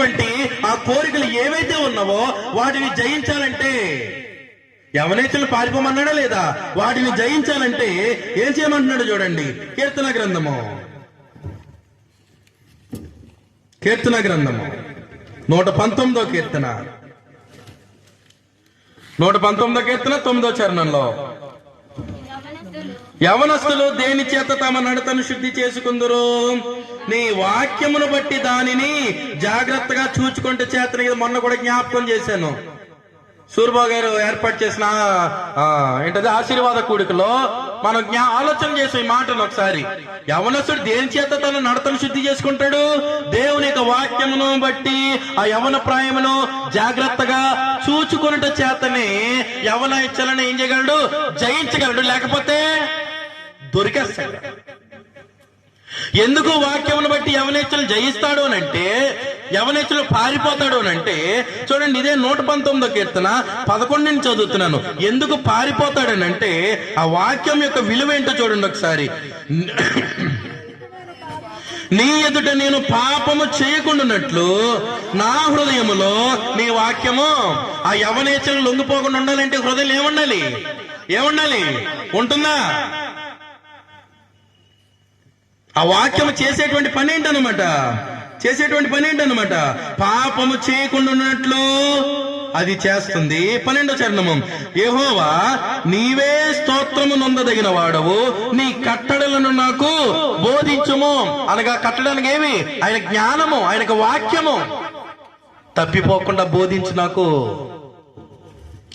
ఉన్నటువంటి ఆ కోరికలు ఏవైతే ఉన్నావో వాటిని జయించాలంటే యవనేతలు పారిపోమన్నాడా లేదా? వాటిని జయించాలంటే ఏం చేయమంటున్నాడు చూడండి. కీర్తన గ్రంథము. కీర్తన గ్రంథము. నూట పంతొమ్మిదో కీర్తన. నూట పంతొమ్మిదో కీర్తన తొమ్మిదో చరణంలో. యవనస్తులు దేని చేత తమ నడతను శుద్ధి చేసుకుందరు? నీ వాక్యమును బట్టి దానిని జాగ్రత్తగా చూచుకుంటే చేత మొన్న కూడా జ్ఞాపకం చేశాను. సూర్బాబు గారు ఏర్పాటు చేసిన ఆ, ఏంటది? ఆశీర్వాద కూడికలో మనం జ్ఞా ఆలోచన చేసే మాటను ఒకసారి. యవనస్తుడు దేని చేత తన నడతను శుద్ధి చేసుకుంటాడు? దేవుని యొక్క వాక్యమును బట్టి ఆ యవన ప్రాయమును జాగ్రత్తగా చూచుకున్నట చేతనే యవన ఇచ్చలను ఏం చేయగలడు? జయించగలడు. లేకపోతే దొరికేస్తాడు. ఎందుకు వాక్యమును బట్టి యవనేచ్చులు జయిస్తాడు అని అంటే యవనేచ్చులు పారిపోతాడు అని అంటే చూడండి ఇదే నూట పంతొమ్మిదో కీర్తన పదకొండు నుంచి చదువుతున్నాను. ఎందుకు పారిపోతాడు అని అంటే ఆ వాక్యం యొక్క విలువ ఏంటో చూడండి ఒకసారి. నీ ఎదుట నేను పాపము చేయకుండానట్లు నా హృదయములో నీ వాక్యము. ఆ యవనేచ్ఛలు లొంగిపోకుండా ఉండాలంటే హృదయం ఏముండాలి? ఏముండాలి? ఉంటుందా? ఆ వాక్యము చేసేటువంటి పని ఏంటనమాట చేసేటువంటి పని ఏంటనమాట పాపము చేయకుండా ఉన్నట్లు అది చేస్తుంది. పన్నెండో చరణము. ఏహోవా నీవే స్తోత్రము నొందదగిన వాడవు. నీ కట్టడలను నాకు బోధించుము. అనగా కట్టడానికి ఏమి? ఆయన జ్ఞానము ఆయనకు వాక్యము. తప్పిపోకుండా బోధించు నాకు.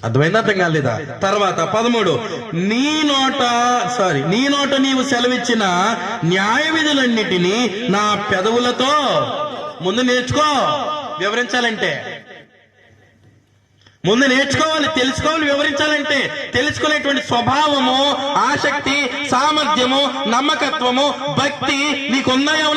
అర్థమైందా అర్థం కాలేదా? తర్వాత పదమూడు. నీ నోట సారీ నీ నోట నీవు సెలవిచ్చిన న్యాయ విధులన్నిటినీ నా పెదవులతో ముందు నేర్చుకో వివరించాలంటే. ముందు నేర్చుకోవాలి తెలుసుకోవాలి వివరించాలంటే. తెలుసుకునేటువంటి స్వభావము ఆసక్తి సామర్థ్యము నమ్మకత్వము భక్తి నీకున్నాయో